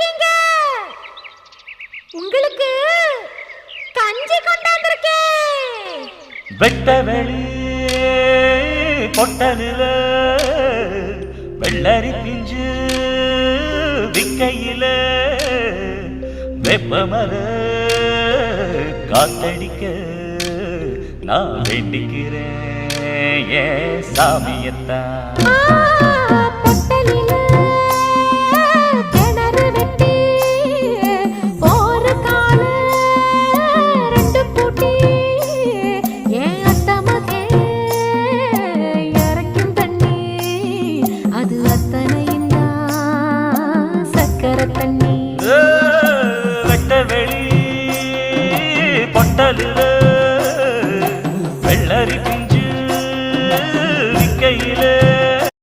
இருக்கீங்க உங்களுக்கு கஞ்சி கொண்டாந்திருக்கேன். வெட்ட வெளி பொட்ட நில வெள்ளரி பிஞ்சு விக்கையில வெப்ப காத்தடிக்க நான் வேண்டிக்கிறேன் ஏ சாமியத்தான் தண்ணி வெட்ட வெளி பொட்டலில். வெள்ளரி பிஞ்சு விக்கையிலே.